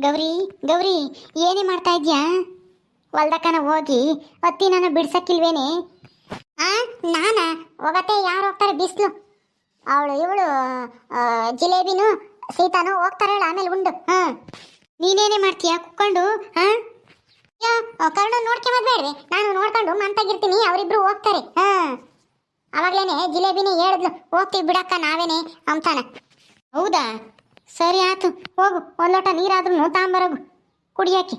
ಗೌರಿ ಗೌರಿ, ಏನೇ ಮಾಡ್ತಾ ಇದ್ಯಾ? ಹೊಲ್ದಕ್ಕನ ಹೋಗಿ ಅತ್ತಿ ನಾನು ಬಿಡ್ಸಕ್ಕಿಲ್ವೇನೆ? ಆ, ನಾನ? ಹೋಗತ್ತೆ ಯಾರು ಹೋಗ್ತಾರೆ ಬಿಸ್ಲು. ಅವಳು, ಇವಳು ಜಿಲೇಬಿನೂ, ಸೀತಾನು ಹೋಗ್ತಾರಳ ಆಮೇಲೆ ಉಂಡು, ಹಾ. ನೀನೇನೇ ಮಾಡ್ತೀಯಾ? ಕುಕ್ಕೊಂಡು ಹಾ? ಕರ್ಣ ನೋಡ್ಕೊಂಬದ್ಬೇಡ್ರಿ ನಾನು ನೋಡ್ಕೊಂಡು ಮಂತಾಗಿರ್ತೀನಿ, ಅವರಿಬ್ರು ಹೋಗ್ತಾರೆ, ಹಾ. ಅವಾಗ್ಲೇನೆ ಜಿಲೇಬಿನೇ ಹೇಳಿದ್ಲು, ಹೋಗ್ತೀವಿ ಬಿಡಕ್ಕ ನಾವೇನೆ ಅಂತಾನ. ಹೌದಾ? ಸರಿ ಆತು, ಹೋಗು ಒಂದು ಲೋಟ ನೀರಾದ್ರೂ ತಾಂಬರೋಗು ಕುಡಿಯಕ್ಕೆ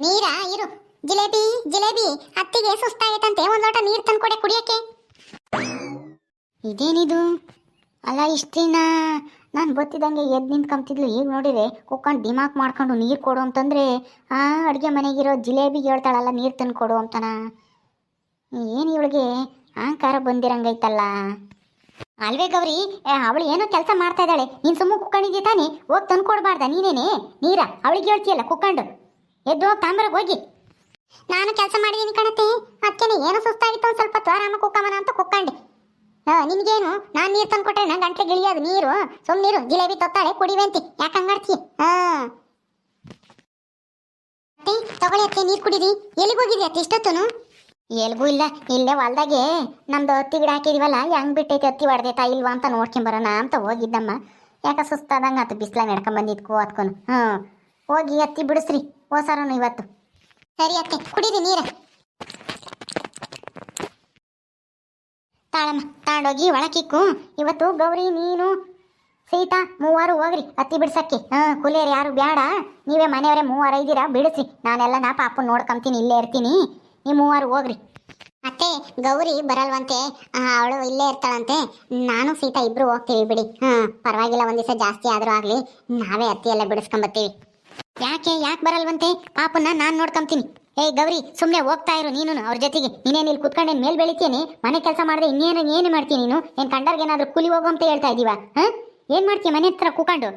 ನೀರಾ, ಇರು. ಜಿಲೇಬಿ ಜಿಲೇಬಿ, ಅತ್ತಿಗೆ ಸುಸ್ತಾಗೈತಂತೆ ಒಂದು ಲೋಟ ನೀರು ತಂದ್ಕೊಡೆ ಕುಡಿಯಕ್ಕೆ ಇದೇನಿದು? ಅಲ್ಲ ಇಷ್ಟಿನ ನಾನು ಗೊತ್ತಿದ್ದಂಗೆ ಎದ್ದು ನಿಂತ್ಕೊಂತಿದ್ಲು ಈಗ ನೋಡಿದ್ರೆ ಕುಕ್ಕೊಂಡು ಡಿಮಾಕ್ ಮಾಡ್ಕೊಂಡು ನೀರು ಕೊಡು ಅಂತಂದ್ರೆ, ಆ, ಅಡುಗೆ ಮನೆಗಿರೋ ಜಿಲೇಬಿಗೆ ಹೇಳ್ತಾಳಲ್ಲ, ನೀರು ತಂದು ಕೊಡು ಅಂತನ. ಏನು ಇವಳಿಗೆ? ಅಹಂಕಾರ ಬಂದಿರಂಗೈತಲ್ಲ. ಅಲ್ವೇ ಗೌರಿ ಅವಳು ಏನೋ ಕೆಲಸ ಮಾಡ್ತಾ ಇದ್ದಾಳೆ. ನೀನು ಸುಮ್ಮ ಕುಕ್ಕಣಿದ್ಯ ತಾನೇ, ಹೋಗಿ ತಂದು ಕೊಡಬಾರ್ದ ನೀನೇನೆ? ನೀರ, ಅವಳಿಗೆ ಹೇಳ್ತೀಯಲ್ಲ ಕುಕ್ಕಂಡು. ಎದ್ದು ಹೋಗಿ ತಾಂಬರಗೆ ಹೋಗಿ. ನಾನು ಕೆಲಸ ಮಾಡಿದ್ದೀನಿ ಕಣತೆ. ಅದಕ್ಕೆ ಏನೋ ಸುಸ್ತಾಗಿತ್ತು ಒಂದು ಸ್ವಲ್ಪ ಆರಾಮ ಕುಕ್ಕಮನ ಅಂತ ಕುಕ್ಕಂಡೆ. ಹಾ, ನಿನಗೇನು? ನಾನು ನೀರು ತಂದು ಕೊಟ್ರೆ ನಂಗೆ ಗಂಟ್ಲಿಗೆ ಗಿಳಿಯೋದು ನೀರು. ಸುಮ್ಮನಿರು ಜಿಲೇಬಿ ತೊತ್ತಾಳೆ ಕುಡಿವೆಂತಿ ಯಾಕೆ ಹಂಗಾಡ್ತೀಯ ಹಾ. ಅತ್ತೆ, ತಗೊಳ್ಳಿ ಅತ್ತೆ, ನೀರು ಕುಡೀರಿ. ಎಲ್ಲಿಗೆ ಹೋಗಿದ್ರಿ ಅತ್ತೆ, ಇಷ್ಟೊತ್ತನು? ಎಲ್ಗೂ ಇಲ್ಲ, ಇಲ್ಲೇ ಹೊಲ್ದಾಗೆ. ನಮ್ದು ಹತ್ತಿ ಗಿಡ ಹಾಕಿದೀವಲ್ಲ, ಹೆಂಗ್ ಬಿಟ್ಟೈತೆ ಹತ್ತಿ ಹೊಡೆದೈತಾ ಇಲ್ವಾ ಅಂತ ನೋಡ್ಕೊಂಬರೋಣ ಅಂತ ಹೋಗಿದ್ದಮ್ಮ. ಯಾಕ ಸುಸ್ತಾದಂಗ ಆತು ಬಿಸ್ಲ ನಡ್ಕೊಂಡ್ ಬಂದಿದ್ಕು ಅದ್ಕೊನು ಹ್ಞೂ. ಹೋಗಿ ಹತ್ತಿ ಬಿಡಿಸ್ರಿ, ಹೋಸಾರನು ಇವತ್ತು. ಸರಿ ಅತ್ತೆ, ಕುಡೀರಿ ನೀರ. ತಾಳಮ್ಮ, ತಾಂಡೋಗಿ ಒಳಕಿಕ್ಕು ಇವತ್ತು ಗೌರಿ, ನೀನು, ಸೀತಾ ಮೂವರು ಹೋಗ್ರಿ ಹತ್ತಿ ಬಿಡ್ಸಕ್ಕೆ. ಹಾಂ ಕುಲಿಯರು ಯಾರು ಬೇಡ ನೀವೇ ಮನೆಯವರೇ ಮೂವರು ಇದ್ದೀರಾ ಬಿಡಿಸಿ ನಾನೆಲ್ಲ ನಾ ಪಾಪು ನೋಡ್ಕೊಂತೀನಿ, ಇಲ್ಲೇ ಇರ್ತೀನಿ. ನೀವು ಮೂವರು ಹೋಗ್ರಿ. ಮತ್ತೆ ಗೌರಿ ಬರಲ್ವಂತೆ. ಅವಳು ಇಲ್ಲೇ ಇರ್ತಾಳಂತೆ. ನಾನು ಸೀತಾ ಇಬ್ರು ಹೋಗ್ತೀವಿ ಬಿಡಿ. ಹಾ, ಪರವಾಗಿಲ್ಲ, ಒಂದ್ ದಿವಸ ಜಾಸ್ತಿ ಆದ್ರೂ ಆಗ್ಲಿ. ನಾವೇ ಅತ್ತಿ ಎಲ್ಲ ಬಿಡಿಸ್ಕೊಂಬತ್ತೀವಿ. ಯಾಕೆ ಯಾಕೆ ಬರಲ್ವಂತೆ? ಪಾಪನ್ನ ನಾನು ನೋಡ್ಕೊಂತೀನಿ. ಏಯ್, ಗೌರಿ ಸುಮ್ಮನೆ ಹೋಗ್ತಾ ಇರು ನೀನು ಅವ್ರ ಜೊತೆಗೆ. ನೀನೇನು ಇಲ್ಲಿ ಕುತ್ಕೊಂಡೇನು ಮೇಲ್ ಬೆಳಿತೀನಿ ಮನೆ ಕೆಲಸ ಮಾಡಿದ್ರೆ ಇನ್ನೇನು, ಏನು ಮಾಡ್ತೀನಿ ನೀನು? ಏನ್ ಕಂಡರ್ಗೇನಾದ್ರೂ ಕೂಲಿ ಹೋಗು ಅಂತ ಹೇಳ್ತಾ ಇದೀವ? ಹಾ? ಏನ್ ಮಾಡ್ತೀಯ ಮನೆ ಹತ್ರ ಕೂಕೊಂಡು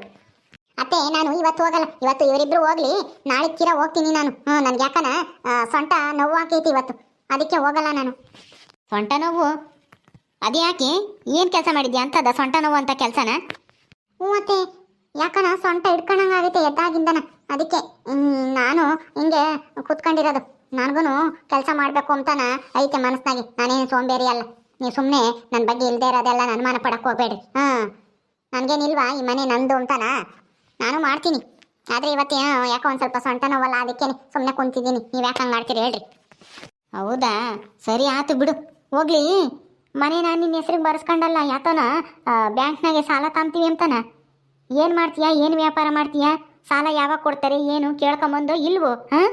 ಅತ್ತೆ ನಾನು ಇವತ್ತು ಹೋಗಲ್ಲ. ಇವತ್ತು ಇವರಿಬ್ರು ಹೋಗ್ಲಿ. ನಾಳೆ ಕಿರ ಹೋಗ್ತೀನಿ ನಾನು. ಹ್ಞೂ ನನ್ಗೆ ಯಾಕನ ಸೊಂಟ ನೋವು ಹಾಕೈತಿ ಇವತ್ತು. ಅದಕ್ಕೆ ಹೋಗಲ್ಲ ನಾನು. ಸೊಂಟ ನೋವು? ಅದ್ಯಾಕೆ? ಏನು ಕೆಲಸ ಮಾಡಿದ್ಯಾ ಅಂತದ ಸೊಂಟ ನೋವು ಅಂತ ಕೆಲಸನ? ಹ್ಞೂ ಅತ್ತೆ. ಯಾಕನ ಸೊಂಟ ಹಿಡ್ಕೊಂಡಂಗಾಗೈತೆ ಎದ್ದಾಗಿಂದನ. ಅದಕ್ಕೆ ಹ್ಮ್, ನಾನು ಹಿಂಗೆ ಕುತ್ಕೊಂಡಿರೋದು. ನನಗೂ ಕೆಲಸ ಮಾಡಬೇಕು ಅಂತಾನ ಐತೆ ಮನಸ್ಸಿನಾಗೆ ನಾನೇನು ಸೋಂಬೇರಿ ಅಲ್ಲ. ನೀವು ಸುಮ್ಮನೆ ನನ್ನ ಬಗ್ಗೆ ಇಲ್ಲದೆ ಇರೋದೆಲ್ಲ ಅನುಮಾನ ಪಡಕ್ಕೆ ಹೋಗ್ಬೇಡ್ರಿ. ಹಾಂ ನನಗೇನಿಲ್ವಾ ಈ ಮನೆ ನಂದು ಅಂತಾನ? ನಾನು ಮಾಡ್ತೀನಿ. ಆದರೆ ಇವತ್ತು ಯಾಕೋ ಒಂದು ಸ್ವಲ್ಪ ಸೊಂಟ ನೋವಲ್ಲ ಅದಕ್ಕೆ ಸುಮ್ಮನೆ ಕುಂತಿದ್ದೀನಿ. ನೀವು ಯಾಕೆ ಹಂಗೆ ಮಾಡ್ತೀರಿ ಹೇಳ್ರಿ. ಹೌದಾ? ಸರಿ ಆತು ಬಿಡು. ಹೋಗ್ಲಿ. ಮನೆ ನಾನು ನಿನ್ನ ಹೆಸ್ರಿಗೆ ಬರ್ಸ್ಕೊಂಡಲ್ಲ ಯಾತನ? ಬ್ಯಾಂಕ್ನಾಗೆ ಸಾಲ ತಾಂತೀವಿ ಅಂತಾನ? ಏನು ಮಾಡ್ತೀಯಾ? ಏನು ವ್ಯಾಪಾರ ಮಾಡ್ತೀಯಾ? ಸಾಲ ಯಾವಾಗ ಕೊಡ್ತಾರೆ ಏನು ಕೇಳ್ಕೊಂಬಂದು ಇಲ್ವೋ ಹಾಂ?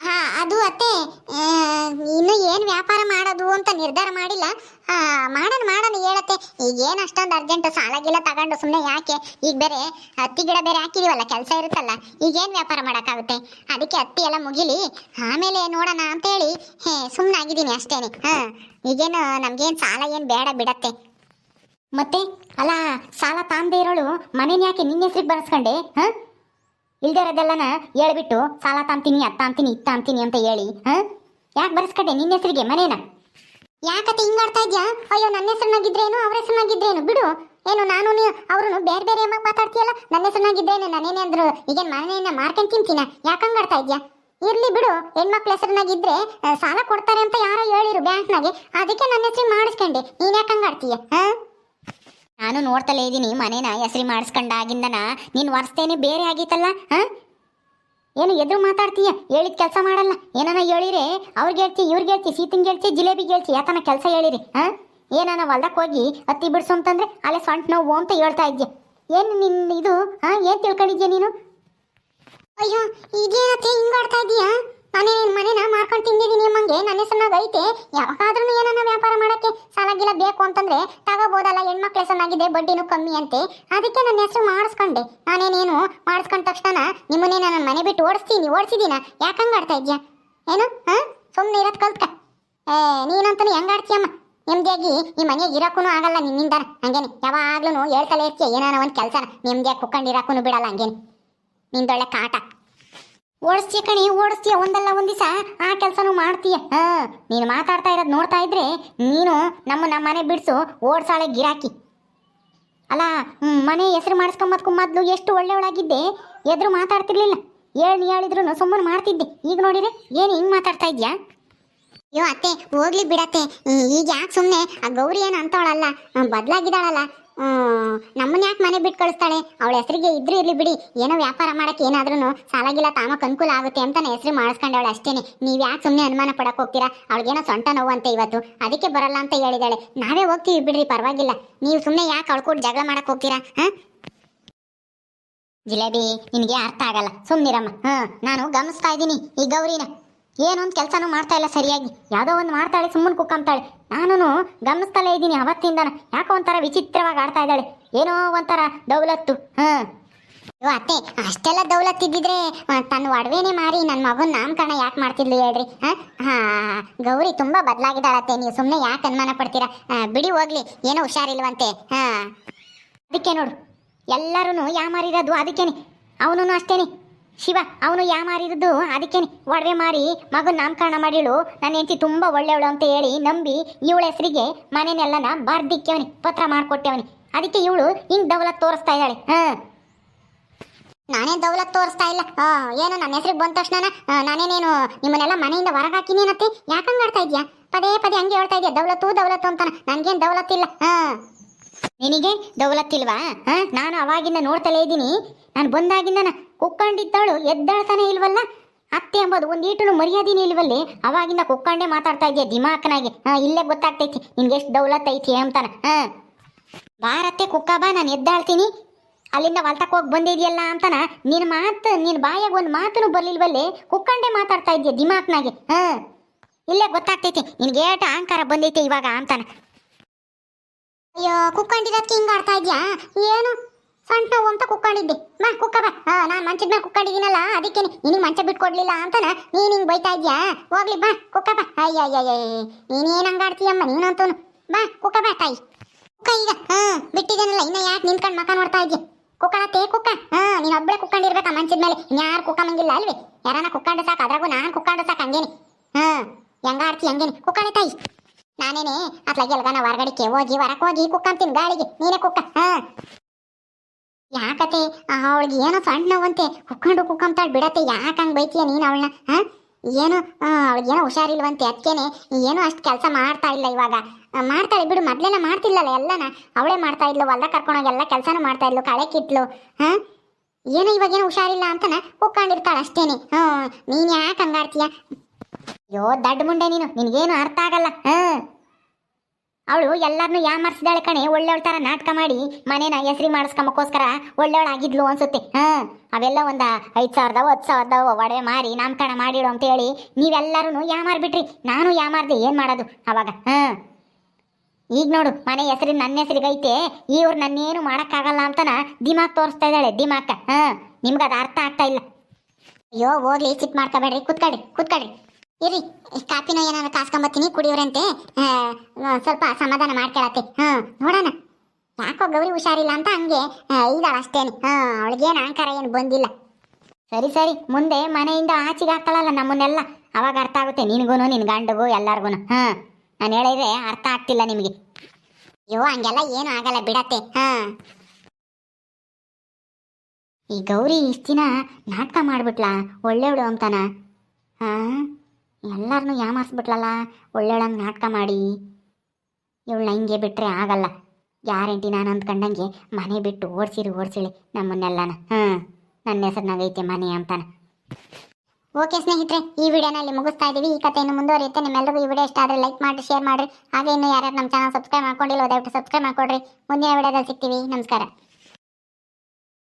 ಹಾ ಅದು ಅತ್ತೆ. ಇನ್ನೂ ಏನು ವ್ಯಾಪಾರ ಮಾಡೋದು ಅಂತ ನಿರ್ಧಾರ ಮಾಡಿಲ್ಲ. ಮಾಡೋಣ ಮಾಡೋಣ. ಈಗ ಏನು ಅಷ್ಟೊಂದು ಅರ್ಜೆಂಟ್ ಸಾಲ ಗಿಲ ತಗೊಂಡು ಸುಮ್ಮನೆ ಯಾಕೆ? ಈಗ ಬೇರೆ ಹತ್ತಿ ಗಿಡ ಬೇರೆ ಹಾಕಿದೀವಲ್ಲ, ಕೆಲಸ ಇರುತ್ತಲ್ಲ, ಈಗೇನು ವ್ಯಾಪಾರ ಮಾಡೋಕ್ಕಾಗುತ್ತೆ? ಅದಕ್ಕೆ ಹತ್ತಿ ಎಲ್ಲ ಮುಗಿಲಿ, ಆಮೇಲೆ ನೋಡೋಣ ಅಂತೇಳಿ. ಹೇ ಸುಮ್ಮನೆ ಆಗಿದ್ದೀನಿ ಅಷ್ಟೇನೆ. ಹಾಂ, ಈಗೇನು ನಮಗೇನು ಸಾಲ ಏನು ಬೇಡ ಬಿಡತ್ತೆ. ಮತ್ತೆ, ಅಲ್ಲ, ಸಾಲ ತಾಂದೇ ಇರೋಳು, ಮನೇನ ಯಾಕೆ ನಿನ್ನ ಹೆಸ್ರಿಗೆ ಬರೆಸ್ಕೊಂಡೆ? ಹಾಂ? ಇಲ್ದೇ ಇರೋದೆಲ್ಲನ ಹೇಳ್ಬಿಟ್ಟು, ಸಾಲ ತಾಂತೀನಿ ಅತ್ತ ಅಂತೀನಿ ಇತ್ತ ಅಂತೀನಿ ಅಂತ ಹೇಳಿ. ಹಾಂ? ಯಾಕೆ ಬರೆಸ್ಕೊಂಡೆ ನಿನ್ನ ಹೆಸರಿಗೆ, ಮನೇನ? ಯಾಕತ್ತೆ ಹಿಂಗಾಡ್ತಾ ಇದ್ಯಾ? ಅಯ್ಯೋ ನನ್ನ ಹೆಸರಿನಾಗಿದ್ರೇನು ಅವ್ರ ಹೆಸರಿನಾಗಿದ್ರೇನು? ಬಿಡು. ಏನು ನಾನು ಅವ್ರು ಬೇರೆ ಬೇರೆ ಮಾತಾಡ್ತೀಯಲ್ಲ? ನನ್ನ ಹೆಸರಿನಾಗಿದ್ರೇನು ನಾನೇನೇ ಅಂದ್ರು ಈಗೇನು ಮನೆಯನ್ನ ಮಾರ್ಕೊಂಡು ತಿಂತೀನ? ಯಾಕೆ ಹಂಗಾಡ್ತಾ ಇದ್ಯಾ? ಇರ್ಲಿ ಬಿಡು. ಹೆಣ್ಮಕ್ಳ ಹೆಸರಿನಾಗಿದ್ರೆ ಆ, ಸಾಲ ಕೊಡ್ತಾರೆ ಅಂತ ಯಾರೋ ಹೇಳಿರು ಬ್ಯಾಂಕ್ನಾಗೆ. ಅದಕ್ಕೆ ನನ್ನ ಹೆಸರು ಮಾಡಿಸ್ಕೊಂಡೆ. ನೀನ್ ಯಾಕ ಹಂಗಾಡ್ತೀಯ ಹಾ? ನಾನು ನೋಡ್ತಲೇ ಇದ್ದೀನಿ ಮನೇನ ಹೆಸರಿ ಮಾಡಿಸ್ಕೊಂಡಾಗಿಂದನ? ನೀನು ವರ್ಸ್ತೇನೆ ಬೇರೆ ಆಗಿತ್ತಲ್ಲ ಹಾ? ಏನು ಎದುರು ಮಾತಾಡ್ತೀಯ? ಹೇಳಿದ ಕೆಲಸ ಮಾಡಲ್ಲ. ಏನಾನ ಹೇಳಿರಿ? ಅವ್ರಿಗೆ ಹೇಳ್ತಿ ಇವ್ರಿಗೆ ಹೇಳ್ತಿ ಸೀತಿಂಗ್ ಹೇಳ್ತಿ ಜಿಲೇಬಿಗೆ ಹೇಳ್ತಿ ಯಾತನ ಕೆಲಸ ಹೇಳಿರಿ, ಹಾ? ಏನಾನ ಹೊಲ್ದಕ್ಕೆ ಹೋಗಿ ಹತ್ತಿ ಬಿಡಿಸು ಅಂತಂದ್ರೆ ಅಲ್ಲೇ ಸೊಂಟ ನೋವು ಅಂತ ಹೇಳ್ತಾ ಇದ್ದೆ ಏನು ನಿನ್ನ ಇದು, ಹಾ? ಏನು ತಿಳ್ಕೊಂಡಿದ್ಯಾ ನೀನು? ಅಯ್ಯೋ ಇದೇನತ್ತೆ ಹಿಂಗಾಡ್ತಾ ಇದೀಯಾ ನಾನೇ ನಿನ್ ಮನೇನ ಮಾರ್ಕೊಂಡು ತಿಂದಿದ್ದೀನಿ ನಿಮ್ಮಂಗೆ. ನನ್ನ ಹೆಸರಿನಾಗ ಐತೆ. ಯಾವಾಗಾದ್ರೂ ಏನಾನ ವ್ಯಾಪಾರ ಮಾಡಕ್ಕೆ ಸಾಲ ಬೇಕು ಅಂತಂದ್ರೆ ತಗೋಬೋದಲ್ಲ ಹೆಣ್ಮಕ್ಳ ಹೆಸರಿನಾಗಿದೆ ಬಡ್ಡಿನೂ ಕಮ್ಮಿ ಅಂತೆ. ಅದಕ್ಕೆ ನನ್ನ ಹೆಸರು ಮಾಡಿಸ್ಕೊಂಡೆ. ನಾನೇನೇನು ಮಾಡಿಸ್ಕೊಂಡ ತಕ್ಷಣ ನಿಮ್ಮನ್ನೇ ನನ್ನ ಮನೆ ಬಿಟ್ಟು ಓಡಿಸ್ತೀನಿ ಓಡಿಸಿದೀನ ಯಾಕೆ ಹಂಗಾಡ್ತಾ ಇದೆಯಾ ಏನು? ಹಾಂ? ಸುಮ್ಮನೆ ಇರೋದ್ ಕಲ್ತ್ಕ. ಏ, ನೀನಂತೂ ಹೆಂಗಾಡ್ತೀಯಮ್ಮ ನೆಮ್ಮದಿಯಾಗಿ ಈ ಮನೆಗೆ ಇರೋಕ್ಕೂ ಆಗಲ್ಲ ನಿನ್ನಿಂದ. ಹಂಗೇನೆ. ಯಾವಾಗ್ಲೂ ಹೇಳ್ತಲೇ ಇರ್ತೀಯ ಏನಾರ ಒಂದು ಕೆಲಸ ನೆಮ್ಮದಿಯಾಗಿ ಕುಕ್ಕೊಂಡಿರಕ್ಕೂ ಬಿಡಲ್ಲ, ಹಂಗೇನೆ. ನಿಂದೊಳ್ಳೆ ಕಾಟ. ಓಡಿಸ್ತೀಯ ಕಣಿ, ಓಡಿಸ್ತೀಯ, ಒಂದಲ್ಲ ಒಂದ್ ದಿವಸ ಆ ಕೆಲಸನೂ ಮಾಡ್ತೀಯ. ಹಾ, ನೀನು ಮಾತಾಡ್ತಾ ಇರೋದು ನೋಡ್ತಾ ಇದ್ರೆ ನೀನು ನಮ್ಮ ನಮ್ಮ ಮನೆ ಬಿಡಿಸು ಓಡ್ಸಾಳೆ ಗಿರಾಕಿ. ಅಲ್ಲ ಮನೆ ಹೆಸರು ಮಾಡಿಸ್ಕೊಂಬದ್ಕು ಮೊದಲು ಎಷ್ಟು ಒಳ್ಳೆಯವಳಾಗಿದ್ದೆ, ಎದುರು ಮಾತಾಡ್ತಿರ್ಲಿಲ್ಲ. ಹೇಳಿ ಹೇಳಿದ್ರು ಸುಮ್ಮನೆ ಮಾಡ್ತಿದ್ದೆ. ಈಗ ನೋಡಿದ್ರೆ ಏನು ಹಿಂಗೆ ಮಾತಾಡ್ತಾ ಇದ್ಯಾ? ಅಯ್ಯೋ ಅತ್ತೆ, ಹೋಗ್ಲಿ ಬಿಡತ್ತೆ. ಈಗ ಯಾಕೆ ಸುಮ್ಮನೆ ಆ ಗೌರಿ ಏನು ಅಂತವಳಲ್ಲ ಬದಲಾಗಿದ್ದಾಳಲ್ಲ. ನಮ್ಮನ್ನ ಯಾಕೆ ಮನೆ ಬಿಟ್ಟು ಕಳಿಸ್ತಾಳೆ? ಅವಳ ಹೆಸರಿಗೆ ಇದ್ರೂ ಇರ್ಲಿ ಬಿಡಿ. ಏನೋ ವ್ಯಾಪಾರ ಮಾಡಕ್ಕೆ ಏನಾದ್ರೂ ಸಾಲಾಗಿಲ್ಲ ತಾಮಕ್ಕೆ ಅನುಕೂಲ ಆಗುತ್ತೆ ಅಂತ ಹೆಸರು ಮಾಡಿಸ್ಕೊಂಡವಳು ಅಷ್ಟೇನೆ. ನೀವು ಯಾಕೆ ಸುಮ್ಮನೆ ಅನುಮಾನ ಪಡಕ್ ಹೋಗ್ತೀರಾ? ಅವಳಿಗೇನೋ ಸೊಂಟ ನೋವು ಅಂತ ಇವತ್ತು. ಅದಕ್ಕೆ ಬರಲ್ಲ ಅಂತ ಹೇಳಿದಾಳೆ. ನಾವೇ ಹೋಗ್ತೀವಿ ಬಿಡ್ರಿ, ಪರವಾಗಿಲ್ಲ. ನೀವು ಸುಮ್ಮನೆ ಯಾಕೆ ಅಳ್ಕೊಂಡು ಜಗಳ ಮಾಡಕ್ ಹೋಗ್ತೀರಾ, ಹಾಂ? ಜಿಲೇಬಿ, ನಿನಗೆ ಅರ್ಥ ಆಗಲ್ಲ. ಸುಮ್ಮನಿರಮ್ಮ ಹಾಂ ನಾನು ಗಮನಿಸ್ತಾ ಇದ್ದೀನಿ ಈ ಗೌರಿನ. ಏನೋ ಒಂದು ಕೆಲಸನೂ ಮಾಡ್ತಾ ಇಲ್ಲ ಸರಿಯಾಗಿ. ಯಾವುದೋ ಒಂದು ಮಾಡ್ತಾಳೆ, ಸುಮ್ಮನೆ ಕುಕ್ಕಂತಾಳೆ. ನಾನು ಗಮನಿಸ್ತಲೇ ಇದ್ದೀನಿ ಅವತ್ತಿಂದ ಯಾಕೋ ಒಂಥರ ವಿಚಿತ್ರವಾಗಿ ಆಡ್ತಾ ಇದ್ದಾಳೆ. ಏನೋ ಒಂಥರ ದೌಲತ್ತು. ಹಾಂ. ಅತ್ತೆ, ಅಷ್ಟೆಲ್ಲ ದೌಲತ್ ಇದ್ದಿದ್ರೆ ತನ್ನ ಒಡವೆನೇ ಮಾರಿ ನನ್ನ ಮಗನ ನಾಮಕರಣ ಯಾಕೆ ಮಾಡ್ತಿದ್ಲು ಹೇಳ್ರಿ? ಹಾಂ? ಹಾ ಗೌರಿ ತುಂಬಾ ಬದಲಾಗಿದ್ದಾಳತ್ತೆ ನೀವು ಸುಮ್ಮನೆ ಯಾಕೆ ಅನುಮಾನ ಪಡ್ತೀರಾ? ಬಿಡಿ ಹೋಗ್ಲಿ. ಏನೋ ಹುಷಾರಿಲ್ವಂತೆ. ಹಾಂ. ಅದಕ್ಕೆ ನೋಡು. ಎಲ್ಲರೂ ಯಾಮಾರಿರೋದು ಅದಕ್ಕೇನೆ. ಅವನು ಅಷ್ಟೇನೆ. ಶಿವ, ಅವನು ಯಾ ಮಾರಿರೋದು? ಅದಕ್ಕೇನೆ, ಒಡವೆ ಮಾರಿ ಮಗನ ನಾಮಕರಣ ಮಾಡಿಳು. ನನ್ನ ಹೆಂಡತಿ ತುಂಬ ಒಳ್ಳೆಯವಳು ಅಂತ ಹೇಳಿ ನಂಬಿ ಇವಳ ಹೆಸರಿಗೆ ಮನೆನೆಲ್ಲನ ಬರ್ದಿಕ್ಕವನಿ ಪತ್ರ ಮಾಡಿಕೊಟ್ಟೆವನಿ. ಅದಕ್ಕೆ ಇವಳು ಹಿಂಗೆ ದೌಲತ್ ತೋರಿಸ್ತಾ ಇದ್ದಾಳೆ. ಹಾ. ನಾನೇ ದೌಲತ್ ತೋರಿಸ್ತಾ ಇಲ್ಲ. ಏನೋ ನನ್ನ ಹೆಸರಿಗೆ ಬಂದ ತಕ್ಷಣ ನಾನೇನೇನು ನಿಮ್ಮನ್ನೆಲ್ಲ ಮನೆಯಿಂದ ಹೊರಗೆ ಹಾಕಿನೇನತ್ತೆ ಯಾಕಂಗೆ ಆಡ್ತಾ ಇದೆಯಾ? ಪದೇ ಪದೇ ಹಂಗೆ ಹೇಳ್ತಾ ಇದೆಯಾ, ದೌಲತ್ತು ದೌಲತ್ತು ಅಂತಾನ. ನನಗೇನು ಇಲ್ಲ ಹಾ. ನಿನಗೆ ದೌಲತ್ತಿಲ್ವಾ? ಹಾ? ನಾನು ಅವಾಗಿಂದ ನೋಡ್ತಲೇ ಇದ್ದೀನಿ. ನಾನು ಬಂದಾಗಿಂದ ಕುಕ್ಕಂಡಿದ್ದಾಳು, ಎದ್ದಾಳ್ತಾನೆ ಇಲ್ವಲ್ಲ? ಅತ್ತೆ ಎಂಬುದು ಒಂದು ಈಟನು ಮರ್ಯಾದಿನೇ ಇಲ್ವಲ್ಲಿ? ಅವಾಗಿಂದ ಕುಕ್ಕಂಡೆ ಮಾತಾಡ್ತಾ ಇದೆಯಾ ದಿಮಾಕನಾಗಿ? ಇಲ್ಲೇ ಗೊತ್ತಾಗ್ತೈತಿ. ನಿನ್ಗೆ ಎಷ್ಟು ದೌಲತ್ ಐತಿ ಅಂತಾನ. ಹಾ. ಬಾರತ್ತೆ, ಕುಕ್ಕ ಬಾ, ನಾನು ಎದ್ದಾಳ್ತೀನಿ. ಅಲ್ಲಿಂದ ಹೊಲ್ತಕ್ಕೆ ಹೋಗಿ ಬಂದಿದ್ಯಲ್ಲ ಅಂತಾನ? ನಿನ್ನ ಮಾತು ನಿನ್ನ ಬಾಯಾಗ ಒಂದು ಮಾತನು ಬರ್ಲಿಲ್ವಲ್ಲಿ? ಕುಕ್ಕಂಡೆ ಮಾತಾಡ್ತಾ ಇದೆಯಾ ದಿಮಾಕ್ನಾಗೆ? ಹಾಂ. ಇಲ್ಲೇ ಗೊತ್ತಾಗ್ತೈತಿ. ನಿನ್ಗೆ ಏಟ ಅಹಂಕಾರ ಬಂದೈತೆ ಇವಾಗ ಅಂತಾನ. ಅಯ್ಯೋ ಕುಕ್ಕೊಂಡಿರೋದಕ್ಕೆ ಹಿಂಗ ಆಡ್ತಾ ಇದ್ಯಾ? ಏನು? ಸಣ್ಣ ನೋವು ಅಂತ ಕುಕ್ಕಂಡಿದ್ದೆ. ಬಾ, ಕುಕ್ಕ ಬಾ. ಹಾ, ನಾನು ಮಂಚದ ಮೇಲೆ ಕುಕ್ಕಂಡಿದ್ದೀನಲ್ಲ, ಅದಕ್ಕೆ ನಿನಗೆ ಮಂಚ ಬಿಟ್ಕೊಡ್ಲಿಲ್ಲ ಅಂತಾನ? ನೀನು ಹಿಂಗೆ ಬೈತಾ ಇದ್ಯಾ? ಹೋಗ್ಲಿ, ಬಾ, ಕುಕ್ಕ ಬಾ. ಅಯ್ಯ ಅಯ್ಯ ಅಯ್ಯ ನೀನೇನು ಹಂಗೆ ಆಡ್ತೀಯಮ್ಮ ನೀನಂತೂನು ಬಾ ಕುಕ್ಕ ಬಾ ತಾಯಿ ಕುಕ್ಕ ಈಗ ಹಾಂ ಬಿಟ್ಟಿದ್ದೇನಲ್ಲ ಇನ್ನು ಯಾಕೆ ನಿಂತ್ಕೊಂಡು ಮಕ ನೋಡ್ತಾ ಇದ್ಯಾ ಕುಕ್ಕಳತ್ತೇ ಕುಕ್ಕ ಹಾಂ ನೀನು ಒಬ್ಬಳೆ ಕುಕ್ಕಂಡಿರ್ಬೇಕಾ ಮಂಚದ ಮೇಲೆ ಯಾರು ಕುಕ್ಕಮಂಗಿಲ್ಲ ಅಲ್ವೇ ಯಾರನ್ನ ಕುಕ್ಕಂಡು ಸಾಕು ಅದ್ರಾಗೂ ನಾನು ಕುಕ್ಕಂಡು ಸಾಕು ಹಂಗೇನೆ ಹಾಂ ಹೆಂಗ ಆಡ್ತಿ ಹಂಗೇನೆ ಕುಕ್ಕಳೆ ತಾಯಿ ನಾನೇನೆ ಅತ್ಲಾಗೆ ಎಲ್ಗಾನ ಹೊರಗಡಿಕೆ ಹೋಗಿ ಹೊರಕ್ಕೆ ಹೋಗಿ ಕುಕ್ಕಂತೀನಿ ಗಾಳಿಗೆ. ನೀನೇ ಕುಕ್ಕ. ಹಾ. ಯಾಕತೆ? ಅವಳಿಗೆ ಏನೋ ಸಣ್ಣ ನೋವಂತೆ. ಕುಕ್ಕೊಂಡು ಕುಕ್ಕಂತಾಳ್ ಬಿಡತ್ತೆ. ಯಾಕೆ ಹಂಗೆ ಬೈತೀಯ ನೀನು ಅವಳನ್ನ ಹಾ? ಏನು? ಅವಳಿಗೆ ಏನೋ ಹುಷಾರಿಲ್ವಂತೆ ಅದಕ್ಕೇನೆ ಏನೋ ಅಷ್ಟು ಕೆಲಸ ಮಾಡ್ತಾ ಇಲ್ಲ ಇವಾಗ. ಮಾಡ್ತಾಳೆ ಬಿಡು, ಮೊದ್ಲೆಲ್ಲ ಮಾಡ್ತಿಲ್ಲಲ್ಲ ಎಲ್ಲನ? ಅವಳೇ ಮಾಡ್ತಾ ಇದ್ಲು ಹೊಲ್ದ ಕರ್ಕೊಂಡೋಗಿ ಎಲ್ಲ ಕೆಲಸನೂ ಮಾಡ್ತಾ ಇದ್ಲು, ಕಳೆ ಕಿಟ್ಲು. ಹಾ? ಏನೋ ಇವಾಗೇನೋ ಹುಷಾರಿಲ್ಲ ಅಂತನ ಕುಕ್ಕೊಂಡಿರ್ತಾಳೆ ಅಷ್ಟೇನೆ. ಹ್ಞೂ ನೀನು ಯಾಕೆ ಹಂಗಾಡ್ತೀಯ? ಅಯ್ಯೋ ದಡ್ಡ ಮುಂಡೆ ನೀನು. ನಿನಗೇನು ಅರ್ಥ ಆಗಲ್ಲ. ಹ. ಅವಳು ಎಲ್ಲಾರನ್ನೂ ಯಾಮರ್ಸಿದಾಳೆ ಕಣೆ. ಒಳ್ಳೆಯವಳ ತರ ನಾಟಕ ಮಾಡಿ ಮನೇನ ಹೆಸರಿ ಮಾಡಿಸ್ಕೊಂಬಕ್ಕೋಸ್ಕರ ಒಳ್ಳೆಯವಳಾಗಿದ್ಲು ಅನ್ಸುತ್ತೆ. ಹಾಂ. ಅವೆಲ್ಲ ಒಂದ ಐದು ಸಾವಿರದ ಹತ್ತು ಸಾವಿರದ ಒಡವೆ ಮಾರಿ ನಾಮಕರಣ ಮಾಡಿಡು ಅಂತ ಹೇಳಿ ನೀವೆಲ್ಲರೂ ಯಾಮಾರ್ಬಿಟ್ರಿ. ನಾನು ಯಾಮಾರ್ದೆ ಏನ್ ಮಾಡೋದು ಅವಾಗ. ಹಾ. ಈಗ ನೋಡು, ಮನೆ ಹೆಸರು ನನ್ನ ಹೆಸರಿಗೈತೆ. ಇವ್ರು ನನ್ನೇನು ಮಾಡಕ್ಕಾಗಲ್ಲ ಅಂತನ ದಿಮಾಕ್ ತೋರಿಸ್ತಾ ಇದ್ದಾಳೆ ದಿಮಾಕ ಹಾಂ. ನಿಮ್ಗೆ ಅದು ಅರ್ಥ ಆಗ್ತಾ ಇಲ್ಲ. ಅಯ್ಯೋ, ಹೋಗ್ಲಿ ಚಿತ್ ಮಾಡ್ಕೋಬೇಡ್ರಿ. ಕುತ್ಕೊಳ್ರಿ ಕುತ್ಕೊಳ್ರಿ. ಇರಿ ಕಾಫಿನ ಏನಾದ್ರು ಕಾಸ್ಕೊಂಬತ್ತೀನಿ, ಕುಡಿಯೋರಂತೆ. ಸ್ವಲ್ಪ ಸಮಾಧಾನ ಮಾಡ್ಕೊಳತ್ತೆ. ಹಾಂ, ನೋಡೋಣ. ಯಾಕೋ ಗೌರಿ ಹುಷಾರಿಲ್ಲ ಅಂತ ಹಂಗೆ ಇದ್ದಾಳ ಅಷ್ಟೇನೆ. ಹಾ, ಅವಳಿಗೇನು ಅಹಂಕಾರ ಏನು ಬಂದಿಲ್ಲ. ಸರಿ ಸರಿ, ಮುಂದೆ ಮನೆಯಿಂದ ಆಚೆಗೆ ಹಾಕಳಲ್ಲ ನಮ್ಮನ್ನೆಲ್ಲ. ಅವಾಗ ಅರ್ಥ ಆಗುತ್ತೆ ನಿನಗೂ ನಿನ್ ಗಂಡಗೂ ಎಲ್ಲರಿಗೂ ಹಾ, ನಾನು ಹೇಳಿದ್ರೆ ಅರ್ಥ ಆಗ್ತಿಲ್ಲ ನಿಮಗೆ. ಅಯ್ಯೋ, ಹಂಗೆಲ್ಲ ಏನು ಆಗಲ್ಲ ಬಿಡತ್ತೆ. ಹಾ. ಈ ಗೌರಿ ಇಷ್ಟ ದಿನ ನಾಟಕ ಮಾಡ್ಬಿಟ್ಲಾ? ಒಳ್ಳೆವಳು ಅಂತಾನ? ಹಾ ಎಲ್ಲರನ್ನೂ ಯಾಮಾರಿಸ್ಬಿಟ್ಲಲ್ಲ? ಒಳ್ಳೊಳಂಗೆ ನಾಟಕ ಮಾಡಿ. ಇವಳನ್ನ ಹಿಂಗೆ ಬಿಟ್ಟರೆ ಆಗಲ್ಲ. ಗ್ಯಾರಂಟಿ ನಾನು ಅಂದ್ಕೊಂಡಂಗೆ ಮನೆ ಬಿಟ್ಟು ಓಡಿಸಿರಿ, ಓಡಿಸಿಳಿ ನಮ್ಮನ್ನೆಲ್ಲನ. ಹಾಂ ನನ್ನ ಹೆಸರಿನಾಗೈತೆ ಮನೆ ಅಂತಾನೆ. ಓಕೆ ಸ್ನೇಹಿತರೆ, ಈ ವಿಡಿಯೋನ ಅಲ್ಲಿ ಮುಗಿಸ್ತಾ ಇದ್ದೀವಿ ಈ ಕಥೆ ಇನ್ನು ಮುಂದುವರಿಯುತ್ತೆ. ನಿಮ್ಮೆಲ್ಲರಿಗೂ ಈ ವಿಡಿಯೋ ಇಷ್ಟ ಆದರೆ ಲೈಕ್ ಮಾಡಿ ಶೇರ್ ಮಾಡಿರಿ. ಹಾಗೆ ಇನ್ನು ಯಾರ್ಯಾರು ನಮ್ಮ ಚಾನಲ್ ಸಬ್ಸ್ಕ್ರೈಬ್ ಮಾಡ್ಕೊಂಡಿಲ್ಲ ದಯವಿಟ್ಟು ಸಬ್ಸ್ಕ್ರೈಬ್ ಮಾಡ್ಕೊಡ್ರಿ. ಮುಂದಿನ ವಿಡಿಯೋದಲ್ಲಿ ಸಿಗ್ತೀವಿ. ನಮಸ್ಕಾರ.